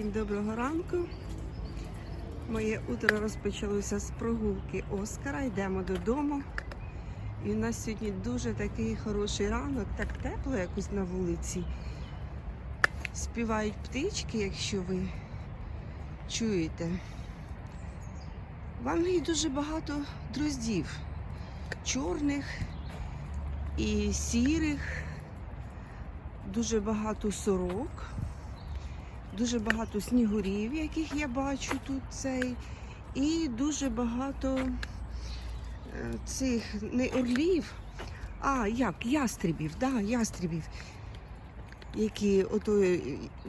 Всім доброго ранку. Моє утро розпочалося з прогулки Оскара. Йдемо додому. І у нас сьогодні дуже такий хороший ранок, так тепло якось на вулиці. Співають птички, якщо ви чуєте. В Англії дуже багато дроздів. Чорних і сірих, дуже багато сорок. Дуже багато снігурів, яких я бачу тут цей. І дуже багато е, цих не орлів, а як, ястребів, да, ястребів, які ото,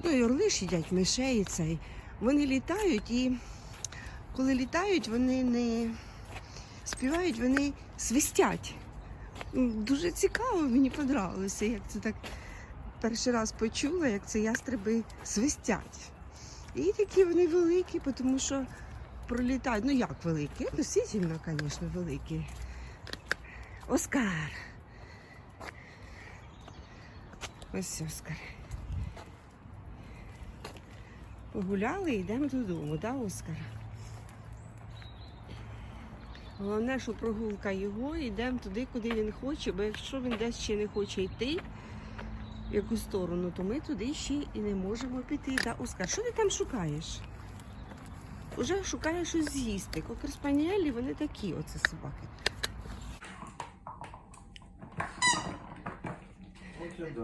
ну, і орли їдять мишей цей. Вони літають і коли літають, вони не співають, вони свистять. Дуже цікаво, мені подобалося, як це так перший раз почула, як це ястреби свистять. І такі вони великі, тому що пролітають. Ну як великі? Относительно, звісно, великі. Оскар. Ось Оскар. Погуляли і йдемо додому, да, Оскар? Головне, що прогулка його, йдемо туди, куди він хоче, бо якщо він десь ще не хоче йти, в яку сторону, то ми туди ще і не можемо піти. Да, Оскар, що ти там шукаєш? Уже шукаєш щось з'їсти. Кокерспаніелі, вони такі, оце собаки.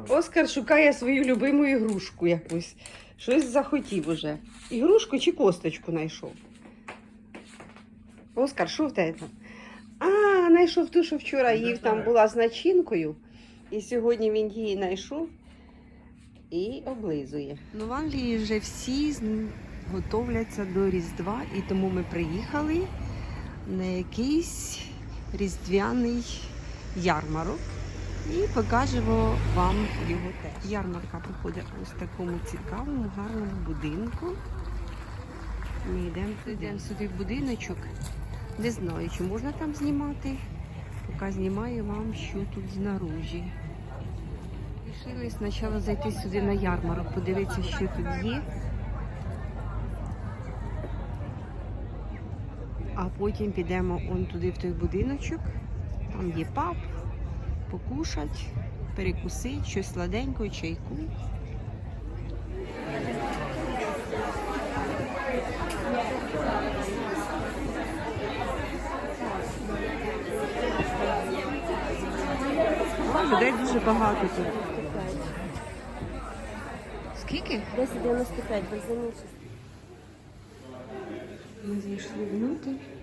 Оскар шукає свою любиму ігрушку якусь. Щось захотів уже. Ігрушку чи косточку знайшов? Оскар, що в тебе там? А, знайшов ту, що вчора їв, там була з начинкою. І сьогодні він її знайшов і облизує. Ну, в Англії вже всі готовляться до Різдва, і тому ми приїхали на якийсь різдвяний ярмарок. І покажемо вам його теж. Ярмарка проходить ось в такому цікавому, гарному будинку. Ми йдемо, йдемо сюди в будиночок. Не знаю, чи можна там знімати. Поки знімаю вам, що тут знаружі. Рішили спочатку зайти сюди на ярмарок, подивитися, що тут є. А потім підемо он туди в той будиночок. Там є паб, покушать, перекусити, щось сладенького, чайку. О, людей дуже багато тут. Скільки? 10,95, бальзамічний. Ми зайшли внутрь.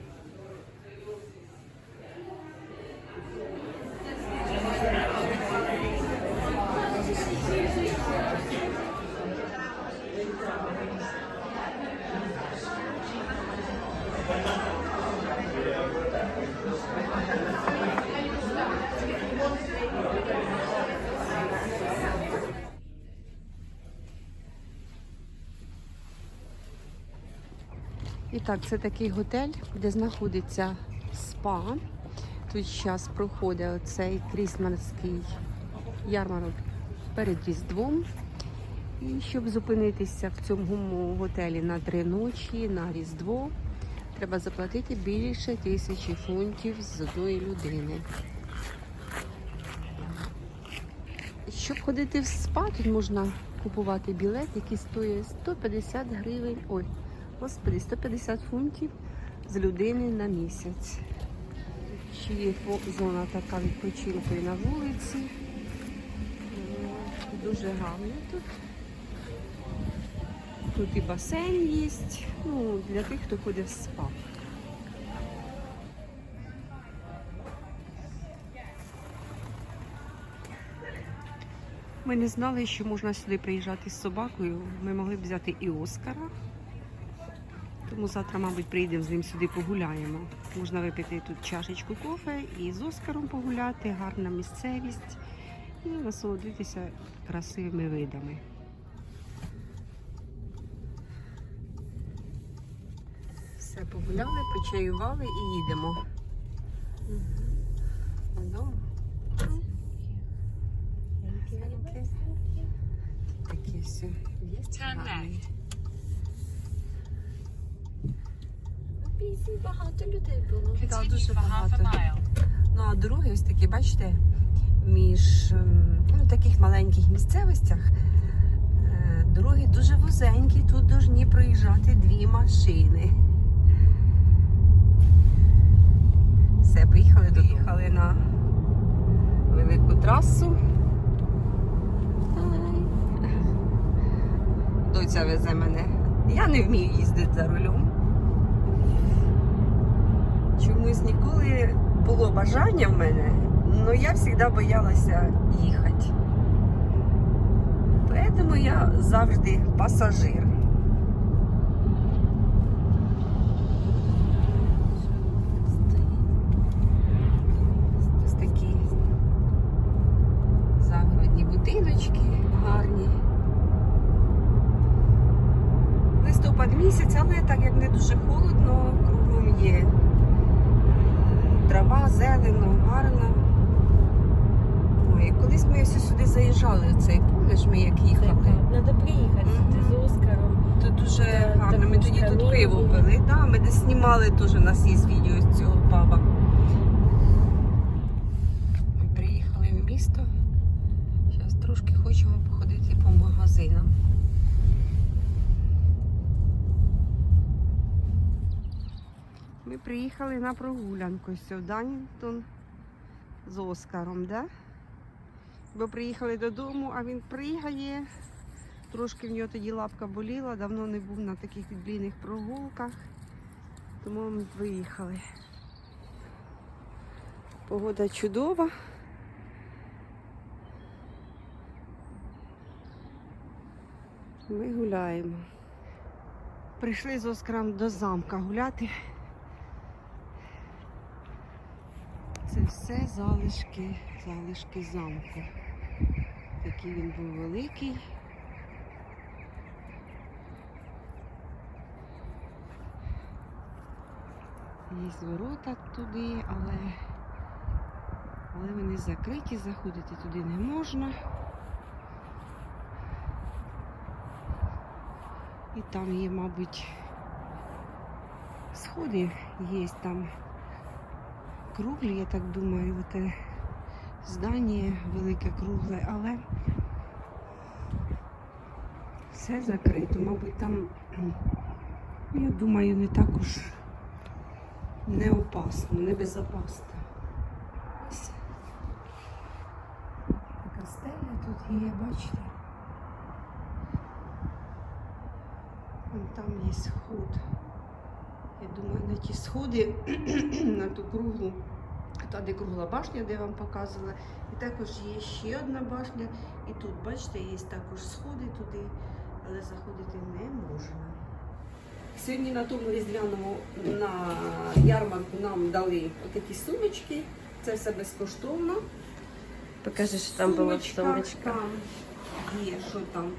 І так, це такий готель, де знаходиться спа. Тут зараз проходить цей крісманський ярмарок перед Різдвом. І щоб зупинитися в цьому готелі на три ночі, на Різдво, треба заплатити більше тисячі фунтів з одної людини. Щоб ходити в спа, тут можна купувати білет, який стоїть 150 гривень. Ой, Господи, 150 фунтів з людини на місяць. Ще є зона така відпочинку і на вулиці. Дуже гарно тут. Тут і басейн є, ну, для тих, хто ходить в спа. Ми не знали, що можна сюди приїжджати з собакою. Ми могли б взяти і Оскара. Тому завтра, мабуть, приїдемо з ним сюди погуляємо. Можна випити тут чашечку кофе і з Оскаром погуляти, гарна місцевість і насолодитися красивими видами. Все, погуляли, почаювали і їдемо. Додому. Таке все. Є гарний. Бізі, багато людей було. Так, дуже багато. Ну а дороги ось такі, бачите, між ем, ну, таких маленьких місцевостях е, дороги дуже вузенькі, тут повинні проїжджати дві машини. Все, поїхали додому. Поїхали на велику трасу. Доця везе мене. Я не вмію їздити за рулем. Чомусь ніколи було бажання в мене, але я завжди боялася їхати. Тому я завжди пасажир. Ось такі загородні будиночки гарні. Листопад місяць, але так як не дуже холодно, кругом є трава, зелено, гарно. Ой, колись ми всі сюди заїжджали, цей помниш, ми як їхали. Треба приїхати сюди з Оскаром. Тут дуже гарно. Ми тоді тут пиво пили. Да, ми десь знімали теж, у нас є відео з цього паба. Ми приїхали в місто. Зараз трошки хочемо походити по магазинам. Ми приїхали на прогулянку Данінгтон з Оскаром, да? Бо приїхали додому, а він приїхає. Трошки в нього тоді лапка боліла, давно не був на таких відлійних прогулках, тому ми виїхали. Погода чудова. Ми гуляємо. Прийшли з Оскаром до замка гуляти. Це все залишки, залишки замку. Такий він був великий. Є ворота туди, але, але вони закриті, заходити туди не можна. І там є, мабуть, сходи є там круглі, я так думаю, те здання велике кругле, але все закрито. Мабуть, там, я думаю, не так уж не опасно, не безопасно. Ось така стеля тут є, бачите? Там є сход. Я думаю, на ті сходи, на ту круглу, та де кругла башня, де я вам показувала. І також є ще одна башня. І тут, бачите, є також сходи туди, але заходити не можна. Сьогодні на тому різдвяному на ярмарку нам дали такі сумочки. Це все безкоштовно. Покажи, що там було в сумочках. Там є, що там.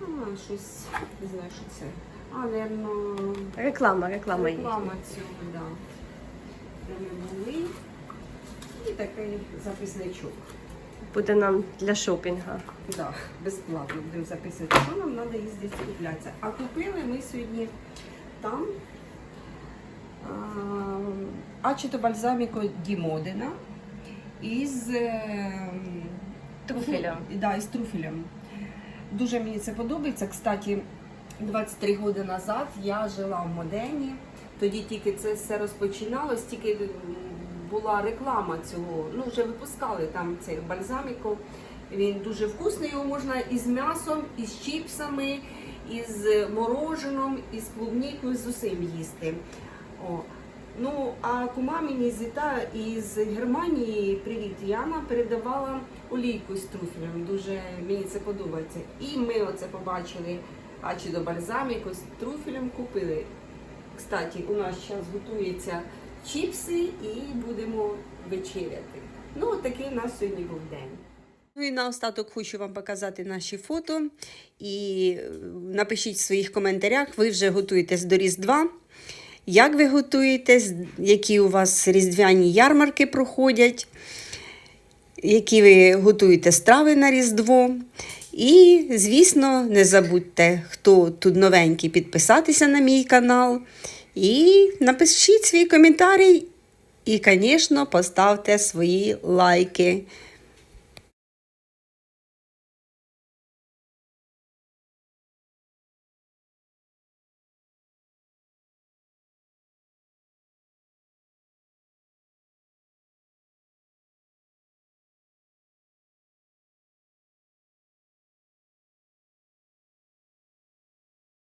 А, щось, не знаю, що це. Наверно, Реклама, реклама є. реклама цього, да. Де ми були. І такий записничок. Буде нам для шопінгу. Да, безплатно будемо записувати. Що нам треба їздити куплятися? А купили ми сьогодні там а, ачето бальзаміко Дімодена із е, Труфелем. Да, із труфелем. Дуже мені це подобається. Кстати, 23 роки назад я жила в Модені. Тоді тільки це все розпочиналось, тільки була реклама цього. Ну, вже випускали там цей бальзаміко. Він дуже вкусний, його можна із м'ясом, із чіпсами, із мороженом, із клубнікою, з усім їсти. О. Ну, а кума мені з Іта із Германії, привіт, Яна, передавала олійку з труфелем. Дуже мені це подобається. І ми оце побачили ачі до бальзаміку з труфелем купили. Кстати, у нас зараз готуються чіпси і будемо вечеряти. Ну, такий у нас сьогодні був день. Ну і наостаток хочу вам показати наші фото. І е, напишіть в своїх коментарях, ви вже готуєтесь до Різдва. Як ви готуєтесь, які у вас різдвяні ярмарки проходять, які ви готуєте страви на Різдво. І, звісно, не забудьте, хто тут новенький, підписатися на мій канал. І напишіть свій коментарі. І, звісно, поставте свої лайки.